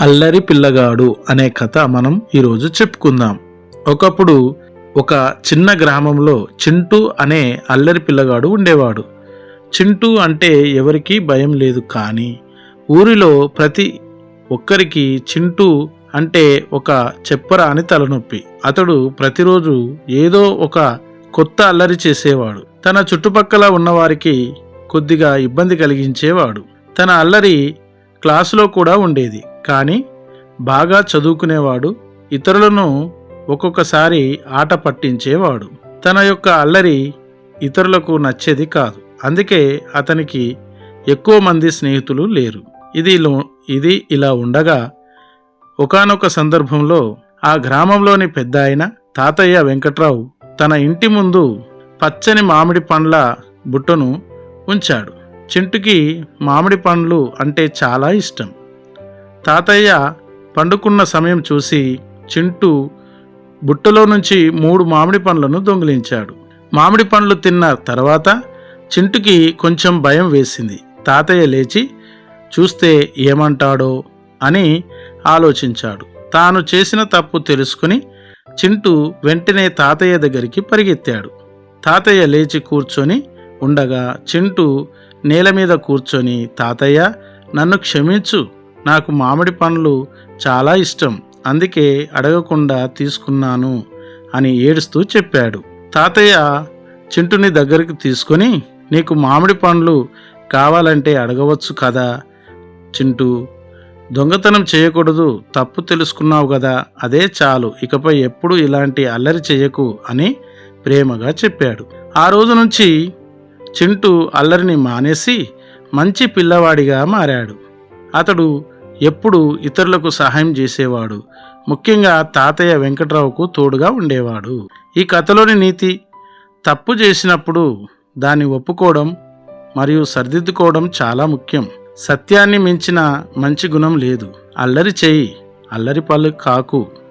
అల్లరి పిల్లగాడు అనే కథ మనం ఈరోజు చెప్పుకుందాం. ఒకప్పుడు ఒక చిన్న గ్రామంలో చింటూ అనే అల్లరి పిల్లగాడు ఉండేవాడు. చింటూ అంటే ఎవరికీ భయం లేదు కానీ ఊరిలో ప్రతి ఒక్కరికి చింటూ అంటే ఒక చెప్పరాని తలనొప్పి. అతడు ప్రతిరోజు ఏదో ఒక కొత్త అల్లరి చేసేవాడు. తన చుట్టుపక్కల ఉన్నవారికి కొద్దిగా ఇబ్బంది కలిగించేవాడు. తన అల్లరి క్లాసులో కూడా ఉండేది. కానీ బాగా చదువుకునేవాడు ఇతరులను ఒక్కొక్కసారి ఆట పట్టించేవాడు. తన యొక్క అల్లరి ఇతరులకు నచ్చేది కాదు. అందుకే అతనికి ఎక్కువ మంది స్నేహితులు లేరు. ఇది లో- ఇది ఇలా ఉండగా ఒకానొక సందర్భంలో ఆ గ్రామంలోని పెద్ద ఆయన తాతయ్య వెంకట్రావు తన ఇంటి ముందు పచ్చని మామిడి పండ్ల బుట్టను ఉంచాడు. చింటుకి మామిడి పండ్లు అంటే చాలా ఇష్టం. తాతయ్య పండుకున్న సమయం చూసి చింటూ బుట్టలో నుంచి మూడు మామిడి పండ్లను దొంగిలించాడు. మామిడి పండ్లు తిన్న తర్వాత చింటుకి కొంచెం భయం వేసింది. తాతయ్య లేచి చూస్తే ఏమంటాడో? అని ఆలోచించాడు. తాను చేసిన తప్పు తెలుసుకుని చింటూ వెంటనే తాతయ్య దగ్గరికి పరిగెత్తాడు. తాతయ్య లేచి కూర్చొని ఉండగా చింటూ నేల మీద కూర్చొని తాతయ్య నన్ను క్షమించు. నాకు మామిడి పండ్లు చాలా ఇష్టం అందుకే అడగకుండా తీసుకున్నాను అని ఏడుస్తూ చెప్పాడు. తాతయ్య చింటుని దగ్గరికి తీసుకొని నీకు మామిడి పండ్లు కావాలంటే అడగవచ్చు కదా చింటూ. దొంగతనం చేయకూడదు తప్పు తెలుసుకున్నావు కదా అదే చాలు ఇకపై ఎప్పుడు ఇలాంటి అల్లరి చేయకు అని ప్రేమగా చెప్పాడు. ఆ రోజు నుంచి చింటూ అల్లరిని మానేసి మంచి పిల్లవాడిగా మారాడు. అతడు ఎప్పుడు ఇతరులకు సహాయం చేసేవాడు. ముఖ్యంగా తాతయ్య వెంకట్రావుకు తోడుగా ఉండేవాడు. ఈ కథలోని నీతి తప్పు చేసినప్పుడు దాన్ని ఒప్పుకోవడం మరియు సరిదిద్దుకోవడం చాలా ముఖ్యం. సత్యాన్ని మించిన మంచి గుణం లేదు. అల్లరి చేయి అల్లరి పళ్ళు కాకు.